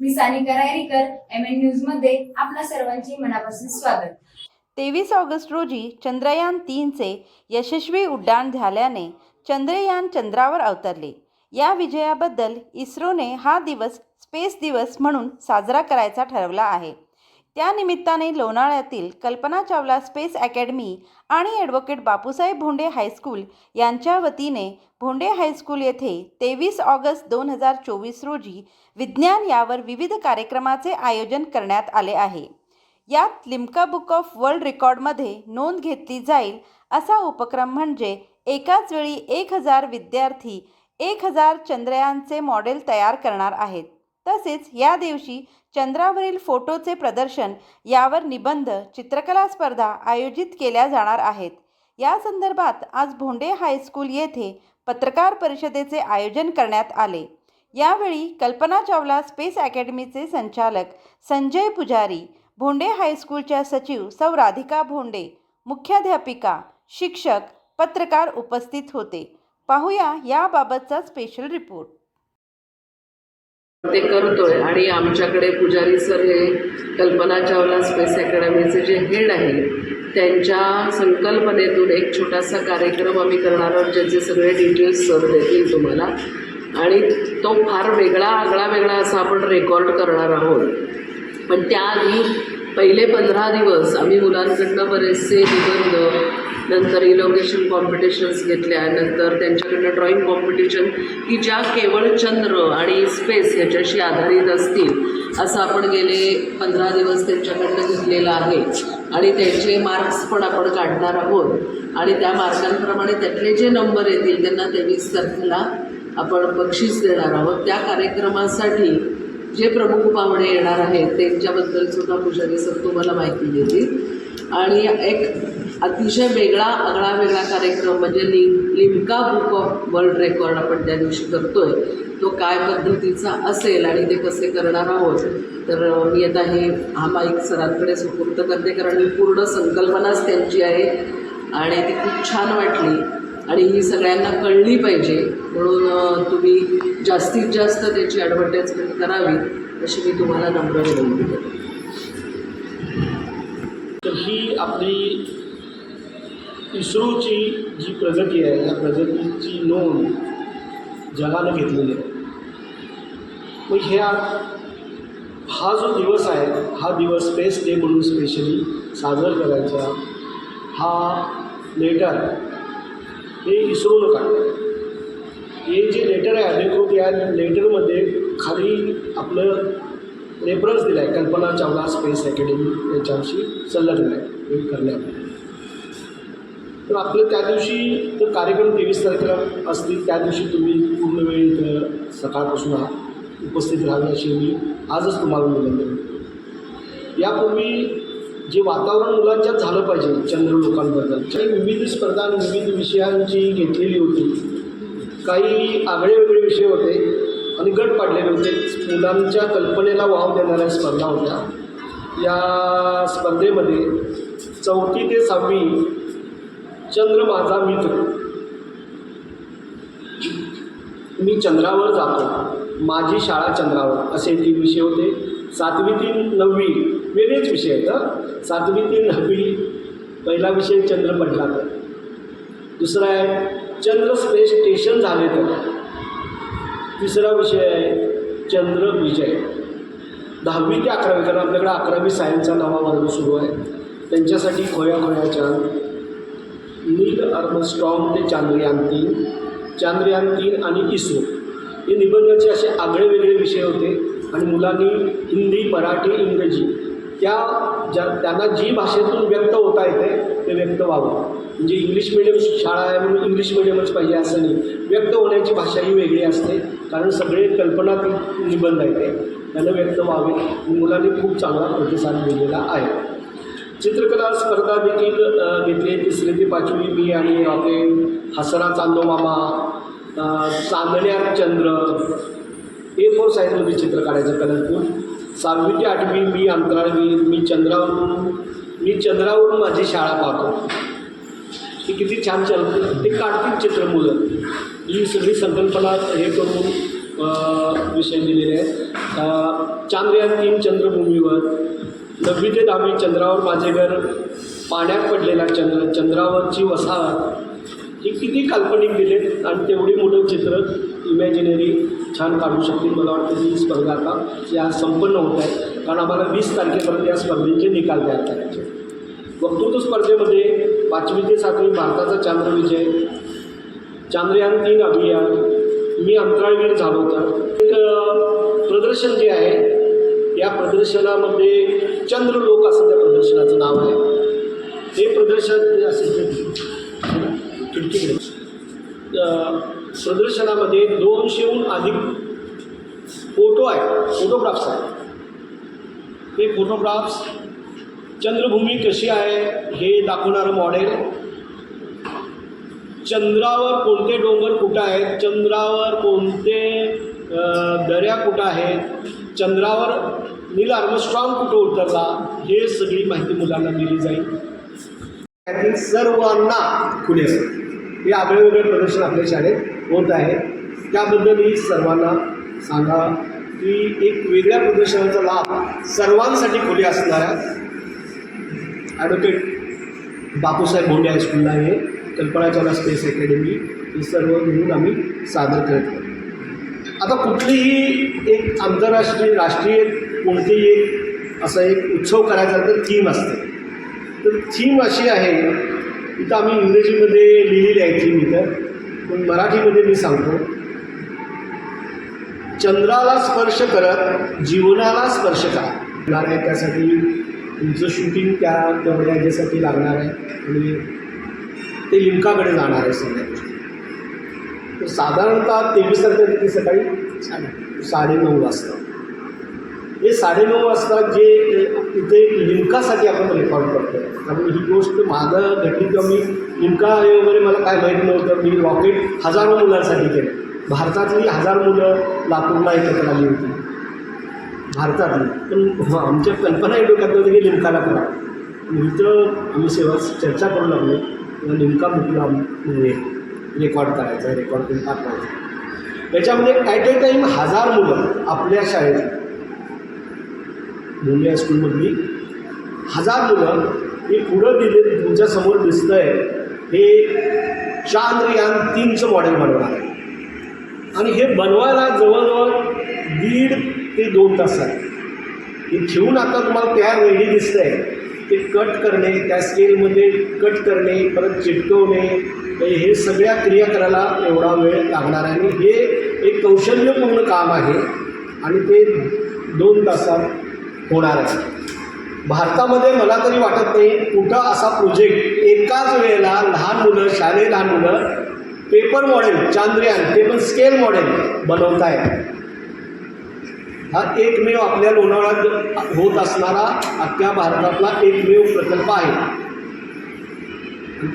मी Sanika Rairikar M N न्यूजमध्ये आपल्या सर्वांचे मनापासून स्वागत. तेवीस ऑगस्ट रोजी चंद्रयान तीनचे यशस्वी उड्डाण झाल्याने चंद्रयान चंद्रावर अवतरले. या विजयाबद्दल इस्रोने हा दिवस स्पेस दिवस म्हणून साजरा करायचा ठरवला आहे. त्यानिमित्ताने लोणाळ्यातील कल्पना चावला स्पेस अकॅडमी आणि advocate Bapusaheb Bhonde high school यांच्या वतीने भोंडे हायस्कूल येथे तेवीस ऑगस्ट दोन हजार चोवीस रोजी विज्ञान यावर विविध कार्यक्रमाचे आयोजन करण्यात आले आहे. यात लिम्का बुक ऑफ वर्ल्ड रेकॉर्डमध्ये नोंद घेतली जाईल असा उपक्रम म्हणजे एकाच वेळी एक हजार विद्यार्थी एक हजार चंद्रयानचे मॉडेल तयार करणार आहेत. तसेच या दिवशी चंद्रावरील फोटोचे प्रदर्शन यावर निबंध चित्रकला स्पर्धा आयोजित केल्या जाणार आहेत. या संदर्भात आज भोंडे हायस्कूल येथे पत्रकार परिषदेचे आयोजन करण्यात आले. यावेळी कल्पना चावला स्पेस अकॅडमीचे संचालक संजय पुजारी भोंडे हायस्कूलच्या सचिव सौ राधिका भोंडे मुख्याध्यापिका शिक्षक पत्रकार उपस्थित होते. पाहूया याबाबतचा स्पेशल रिपोर्ट. ते करतोय. आणि आमच्याकडे पुजारी सर हे कल्पना चावला स्पेस अकॅडमीचे जे हेड आहे त्यांच्या संकल्पनेतून एक छोटासा कार्यक्रम आम्ही करणार आहोत ज्याचे सगळे डिटेल्स सर देतील तुम्हाला. आणि तो फार वेगळा आगळा वेगळा असा आपण रेकॉर्ड करणार आहोत. पण त्याआधी पहिले पंधरा दिवस आम्ही मुलांकडनं बरेचसे निबंध नंतर इलोकेशन कॉम्पिटिशन्स घेतल्या नंतर त्यांच्याकडनं ड्रॉइंग कॉम्पिटिशन की ज्या केवळ चंद्र आणि स्पेस याच्याशी आधारित असतील असं आपण गेले पंधरा दिवस त्यांच्याकडनं घेतलेलं आहे. आणि त्यांचे मार्क्स पण आपण काढणार आहोत. आणि त्या मार्कांप्रमाणे त्यातले जे नंबर येतील त्यांना तेवीस तारखेला आपण बक्षीस देणार आहोत. त्या कार्यक्रमासाठी जे प्रमुख पाहुणे येणार आहेत त्यांच्याबद्दल सुद्धा पुजारी सर तुम्हाला माहिती देतील. आणि एक अतिशय वेगळा आगळा वेगळा कार्यक्रम म्हणजे लि Limca book of world record आपण त्या दिवशी करतो आहे तो काय पद्धतीचा असेल आणि ते कसे करणार आहोत तर मी आता हे हा माईक सरांकडे सुपूर्त करते कारण ही पूर्ण संकल्पनाच त्यांची आहे आणि ती खूप छान वाटली. आणि ही सगळ्यांना कळली पाहिजे. म्हणून तुम्ही जास्तीत जास्त त्याची ॲडव्हर्टाईजमेंट करावी अशी मी तुम्हाला नम्र विनंती करते. तर ही आपली इस्रोची जी प्रगती आहे या प्रगतीची नोंद जगानं घेतलेली आहे. मग ह्या हा जो दिवस आहे हा दिवस स्पेस डे म्हणून स्पेशली साजरा करायचा हा लेटर हे इस्रोनं काढलं हे जे लेटर आहे अधिकृत या लेटरमध्ये खाली आपलं रेफरन्स दिला आहे कल्पना चावला स्पेस अकॅडमी याच्याशी संलग्न आहे हे करण्यात तर आपलं त्या दिवशी तर कार्यक्रम तेवीस तारखेला असतील त्या दिवशी तुम्ही पूर्ण वेळ इथं सकाळपासून आ- उपस्थित राहावी अशी मी आजच तुम्हाला विनंती करतो. यापूर्वी जे वातावरण मुलांच्यात झालं पाहिजे चंद्र लोकांबद्दल काही विविध स्पर्धा आणि विविध विषयांची घेतलेली होती काही आगळे वेगळे विषय होते आणि गट पाडलेले होते. मुलांच्या कल्पनेला वाव देणाऱ्या स्पर्धा होत्या. या स्पर्धेमध्ये चौथी ते सहावी चंद्र माझा मित्र मी चंद्रावर जातो. माझी शाळा चंद्रावर. असे तीन विषय होते. सातवी तीन नववी. वेगळेच विषय आहेत सातवी तीन नववी. पहिला विषय चंद्र पडला तर. दुसरा आहे चंद्र स्पेस स्टेशन झाले तर. तिसरा विषय आहे चंद्र विजय. दहावी ते अकरावी कारण आपल्याकडे अकरावी सायन्सचा नवा वर्ग सुरू आहे. त्यांच्यासाठी खोया खोयाच्या नील आर्मस्ट्रॉंग ते चांद्रयान तीन चांद्रयान तीन आणि इस्रो. हे निबंधाचे असे आगळे वेगळे विषय होते आणि मुलांनी हिंदी मराठी इंग्रजी त्या ज्या त्यांना जी भाषेतून व्यक्त होता येते ते व्यक्त व्हावं. म्हणजे इंग्लिश मिडियम शाळा आहे म्हणून इंग्लिश मिडियमच पाहिजे असं नाही. व्यक्त होण्याची भाषा ही वेगळी असते कारण सगळे कल्पनातीत निबंध आहेत ते त्यांना व्यक्त व्हावे. मुलांनी खूप चांगला प्रतिसाद दिलेला आहे. चित्रकला स्पर्धा देखील घेतली. तिसरी ते पाचवी मी आणि आपले हसरा चांदो मामा चांदण्यात चंद्र ए फोर साईजमध्ये चित्र काढायचं कलरपूर. सहावी ते आठवी मी अंतराळवी मी चंद्रावरून मी चंद्रावरून माझी शाळा पाहतो. ती किती छान चालते ते काढतील चित्र मुलं. ही सगळी संकल्पना हे करून विषय दिलेले आहेत. चांद्रयान तीन चंद्रभूमीवर नववी ते दहावी चंद्रावर माझे घर पाण्यात पडलेला चंद्र चंद्रावरची वसाहत ही किती काल्पनिक दिले आणि तेवढी मोठं चित्र इमॅजिनरी छान काढू शकतील मला वाटतं ही स्पर्धा आता या संपन्न होत आहे. कारण आम्हाला वीस तारखेपर्यंत या स्पर्धेचे निकाल द्यायला करायचे वक्तृत्व स्पर्धेमध्ये पाचवी ते सातवी भारताचा चांद्रविजय चांद्रयान तीन अभियान मी अंतराळवीर झालो तर एक प्रदर्शन जे आहे या प्रदर्शनामध्ये चंद्रलोक असं त्या प्रदर्शनाचं नाव आहे. हे प्रदर्शन ते प्रदर्शनामध्ये दोनशेहून अधिक फोटो आहेत. फोटोग्राफ्स आहेत. ते फोटोग्राफ्स चंद्रभूमी कशी आहे हे दाखवणारं मॉडेल चंद्रावर कोणते डोंगर कुठं आहेत? चंद्रावर कोणते दऱ्या कुठं आहेत? चंद्रावर नील आर्मस्ट्रॉंग कुठं उतरला हे सगळी माहिती मुलांना दिली जाईल. त्यातील सर्वांना खुले असतात हे आगळे प्रदर्शन आपल्या शाळेत होत आहे. त्याबद्दलही सर्वांना सांगा की एक वेगळ्या प्रदर्शनाचा लाभ सर्वांसाठी खुले असणार आहे ॲडव्होकेट बापूसाहेब भोंडे हायस्कूलला हे कल्पनाचाला स्पेस अकॅडमी हे सर्व मिळून आम्ही सादर करत आहोत. आता कुठलीही एक आंतरराष्ट्रीय राष्ट्रीय कोणतेही एक असा एक उत्सव करायचा तर थीम असते. तर थीम अशी आहे इथं आम्ही इंग्रजीमध्ये लिहिलेली आहे थीम इथं पण मराठीमध्ये मी सांगतो. चंद्राला स्पर्श करत जीवनाला स्पर्श करा. लागणार आहे त्यासाठी तुमचं शूटिंग त्या तेवढ्या ह्याच्यासाठी लागणार आहे आणि ते लिमकाकडे जाणार आहे सगळ्या गोष्टी. तर साधारणतः तेवीस तारखेला सकाळी? साडे नऊ वाजता. हे साडेनऊ वाजता जे इथे लिमकासाठी आपण रेकॉर्ड करतो कारण ही गोष्ट माझं घडली किंवा मी लिमका हे वगैरे मला काय माहीत नव्हतं. मी रॉकेट हजारो मुलांसाठी केलं. भारतातली हजार मुलं लातूरला एकत्र आली होती. भारतातली. पण हो, आमच्या कल्पना एक डोक्यात होती की लिमकाला करा इथं आम्ही सेवा चर्चा करू लागलो. किंवा लिमका म्हटलं म्हणजे रेकॉर्ड करायचा रेकॉर्ड करून पाठवायचं. याच्यामध्ये ॲट ए टाईम हजार मुलं आपल्या शाळेत मुंबई हायस्कूलमधली हजार मुलं हे पुढं दिले तुमच्यासमोर दिसतं आहे हे चांद्रयान तीनचं मॉडेल बनवणार आहे. आणि हे बनवायला जवळजवळ दीड ते दोन तास आहे हे ठेवून आता तुम्हाला तयार रेडी आहे ते कट करणे त्या स्केलमध्ये कट करणे परत चिटकवणे हे सगळ्या क्रिया करायला एवढा वेळ लागणार आहे. आणि हे एक कौशल्यपूर्ण काम आहे. आणि ते दोन तासात होणारच. भारतामध्ये मला तरी वाटत नाही कुठं असा प्रोजेक्ट एकाच वेळेला लहान मुलं शालेय लहान मुलं पेपर मॉडेल चांद्रयान ते पण स्केल मॉडेल बनवत आहेत हा एकमेव आपल्या लोणावळ्यात होत असणारा अख्ख्या भारतातला एकमेव प्रकल्प आहे.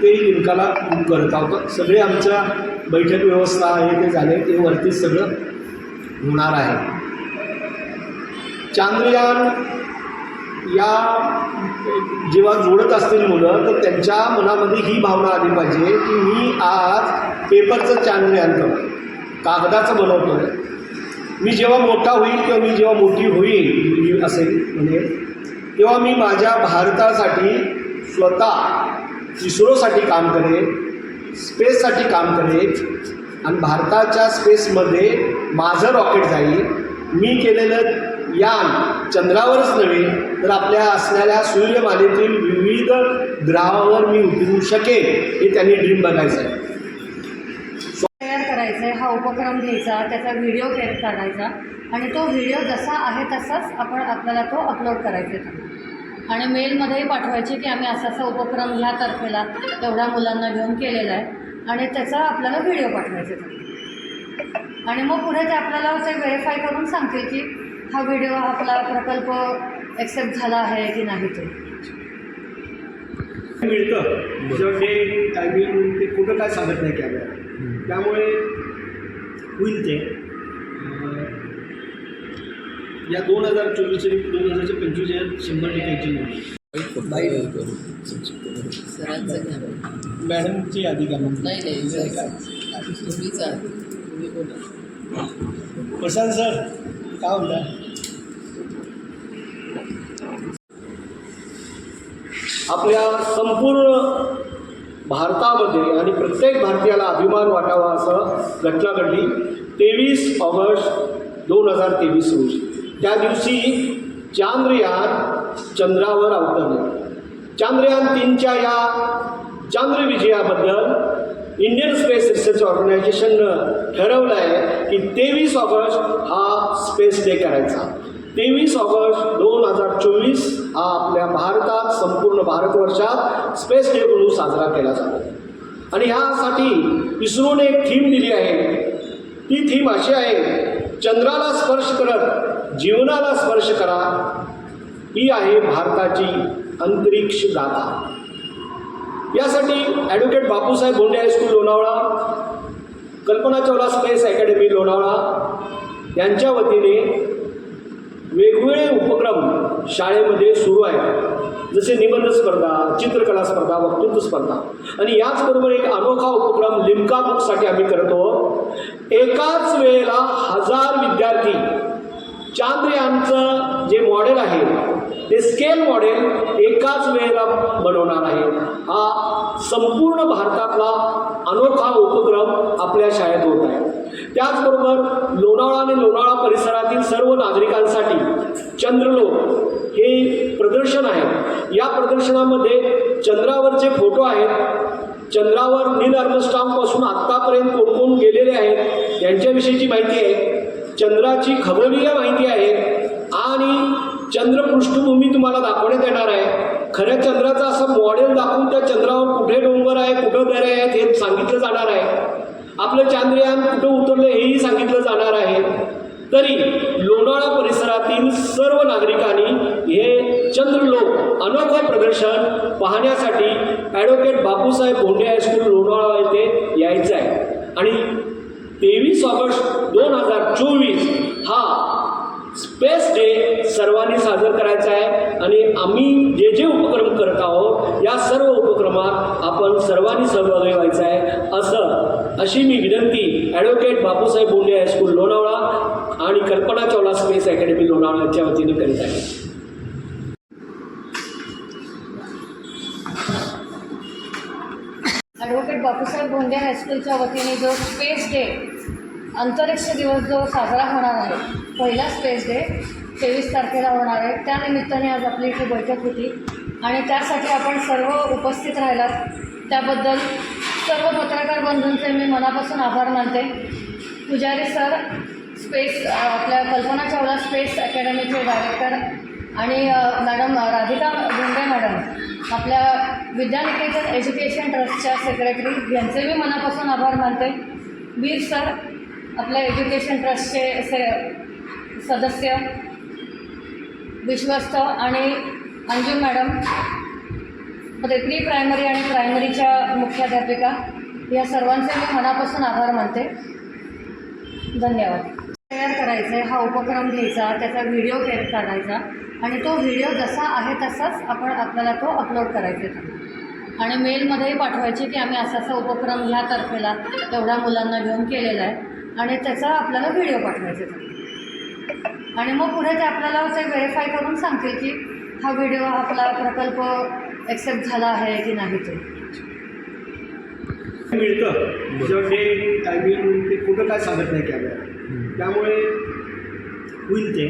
तेही निमकाला खूप करत आहोत. सगळे आमच्या बैठक व्यवस्था आहे ते झाले ते वरती सगळं होणार आहे. चांद्रयान या जेव्हा जोडत असतील मुलं तर त्यांच्या मनामध्ये ही भावना आली पाहिजे की मी आज पेपरचं चांद्रयान करतो कागदाचं बनवतो मी जेव्हा मोठा होईल किंवा मी जेव्हा मोठी होईल मी असेल म्हणजे तेव्हा मी माझ्या भारतासाठी स्वतः इस्रोसाठी काम करेन स्पेससाठी काम करेन आणि भारताच्या स्पेसमध्ये माझं रॉकेट जाईल. मी केलेलं यान चंद्रावरच नव्हे तर आपल्या असणाऱ्या सूर्यमालेतील विविध ग्रहावर मी उतरू शकेन हे त्यांनी ड्रीम बघायचं आहे तयार करायचा आहे हा उपक्रम घ्यायचा त्याचा व्हिडिओ के काढायचा आणि तो व्हिडिओ जसा आहे तसाच आपण आपल्याला तो अपलोड करायचा. आहे आणि मेलमध्येही पाठवायचे की आम्ही असा असा उपक्रम ह्या तारखेला एवढ्या मुलांना घेऊन केलेला आहे आणि त्याचा आपल्याला व्हिडिओ पाठवायचा. आणि मग पुढे ते आपल्याला ते व्हेरीफाय करून सांगतील की हा व्हिडिओ आपला प्रकल्प ॲक्सेप्ट झाला आहे की नाही ते? मिळतं. त्याच्यावर ते टायमिंग ते कुठं काय सांगत नाही कॅमेरा त्यामुळे होईल ते. या दोन हजार चोवीसचे दोन हजारचे पंचवीस शंभर टक्क्याची मॅडमची यादी का मग? प्रशांत सर. काय म्हणतात आपल्या संपूर्ण भारतामध्ये आणि प्रत्येक भारतीयाला अभिमान वाटावा असं घटना घडली तेवीस ऑगस्ट दोन हजार तेवीस रोजी. त्या दिवशी चांद्रयान चंद्रावर अवतरले. चांद्रयान तीनच्या या चांद्रविजयाबद्दल इंडियन स्पेस रिसर्च ऑर्गनायझेशननं ठरवलं आहे की तेवीस ऑगस्ट हा स्पेस डे करायचा. तेवीस ऑगस्ट दोन हजार चोवीस हा आपल्या भारतात संपूर्ण भारतवर्षात स्पेस डे म्हणून साजरा केला जातो. आणि ह्यासाठी इस्रोने एक थीम दिली आहे. ती थीम अशी आहे चंद्राला स्पर्श करत जीवनाला स्पर्श करा. ही आहे भारताची अंतरिक्ष गाथा. यासाठी advocate Bapusaheb Bonde high school Lonavala Kalpana Chawla space academy Lonavala यांच्या वतीने वेगवेगळे उपक्रम शाळेमध्ये सुरू आहेत. जसे निबंध स्पर्धा चित्रकला स्पर्धा वक्तृत्व स्पर्धा. आणि याचबरोबर एक अनोखा उपक्रम लिमका बुकसाठी आम्ही करतो. एकाच वेळेला हजार विद्यार्थी चांद्रयानचं जे मॉडेल आहे ते स्केल मॉडेल एकाच वेळेला बनवणार आहे. हा संपूर्ण भारतातला अनोखा उपक्रम आपल्या शाळेत होत आहे. त्याचबरोबर लोणावळा आणि लोणावळा परिसरातील सर्व नागरिकांसाठी चंद्रलोक हे प्रदर्शन आहे. या प्रदर्शनामध्ये चंद्रावरचे फोटो आहेत. चंद्रावर नील आर्मस्ट्रॉंगपासून आत्तापर्यंत कोण कोण गेलेले आहेत यांच्याविषयीची माहिती आहे. चंद्राची खगोलीय माहिती आहे आणि चंद्र पृष्ठभूमी तुम्हाला दाखवण्यात येणार आहे. खऱ्या चंद्राचं असं मॉडेल दाखवून त्या चंद्रावर कुठे डोंगर आहे कुठं दरे आहेत हे सांगितलं जाणार आहे. आपलं चांद्रयान कुठं उतरलं हेही सांगितलं जाणार आहे. तरी लोणावळा परिसरातील सर्व नागरिकांनी हे चंद्रलोक अनोखं प्रदर्शन पाहण्यासाठी advocate Bapusaheb Bhonde high school Lonavala येथे यायचं आहे. आणि तेवीस ऑगस्ट दोन हजार चोवीस हा स्पेस डे सर्वांनी साजरा करायचा आहे. आणि आम्ही जे जे उपक्रम करत आहोत या सर्व उपक्रमात आपण सर्वांनी सहभागी व्हायचं आहे. असं अशी मी विनंती advocate Bapusaheb Bonde high school Lonavala आणि कल्पना चावला स्पेस अकॅडमी लोणावळा यांच्या वतीने करीत आहे. ॲडव्होकेट बापूसाहेब भोंडे हायस्कूलच्या वतीने जो स्पेस डे अंतरिक्ष दिवस जो साजरा होणार आहे पहिला स्पेस डे तेवीस तारखेला होणार आहे. त्यानिमित्ताने आज आपली इथे बैठक होती आणि त्यासाठी आपण सर्व उपस्थित राहिलात. त्याबद्दल सर्व पत्रकार बंधूंचे मी मनापासून आभार मानते. पुजारी सर स्पेस आपल्या कल्पना चावला स्पेस अकॅडमीचे डायरेक्टर आणि मॅडम राधिका भोंडे मॅडम आपल्या विद्यानिकेतन एज्युकेशन ट्रस्टच्या सेक्रेटरी यांचे मी मनापासून आभार मानते. वीर सर आपल्या एज्युकेशन ट्रस्टचे से सदस्य विश्वस्त आणि अंजू मॅडममध्ये प्री प्रायमरी आणि प्रायमरीच्या मुख्याध्यापिका या सर्वांचे मी मनापासून आभार मानते. धन्यवाद. तयार करायचे हा उपक्रम घ्यायचा त्याचा व्हिडिओ के काढायचा आणि तो व्हिडिओ जसा आहे तसाच आपण आपल्याला तो अपलोड करायचा. आहे. आणि मेलमध्येही पाठवायची की आम्ही असा असा उपक्रम ह्या तारखेला एवढ्या मुलांना घेऊन केलेला आहे आणि त्याचा आपल्याला व्हिडिओ पाठवायचा. आणि मग पुढे ते आपल्याला ते व्हेरीफाय करून सांगतील की हा व्हिडिओ आपला प्रकल्प ॲक्सेप्ट झाला आहे की नाही ते. मिळतं. टायमिंग ते कुठं काय सांगत नाही कॅमेरा. त्यामुळे होईल ते.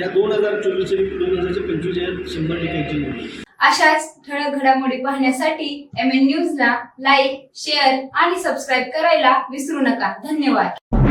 या दोन हजार चोवीस आणि दोन हजारचे पंचवीस या शंभर टक्क्याची अशाच ठळक घडामोडी पाहण्यासाठी एम एन न्यूजला लाईक शेअर आणि सबस्क्राईब करायला विसरू नका. धन्यवाद.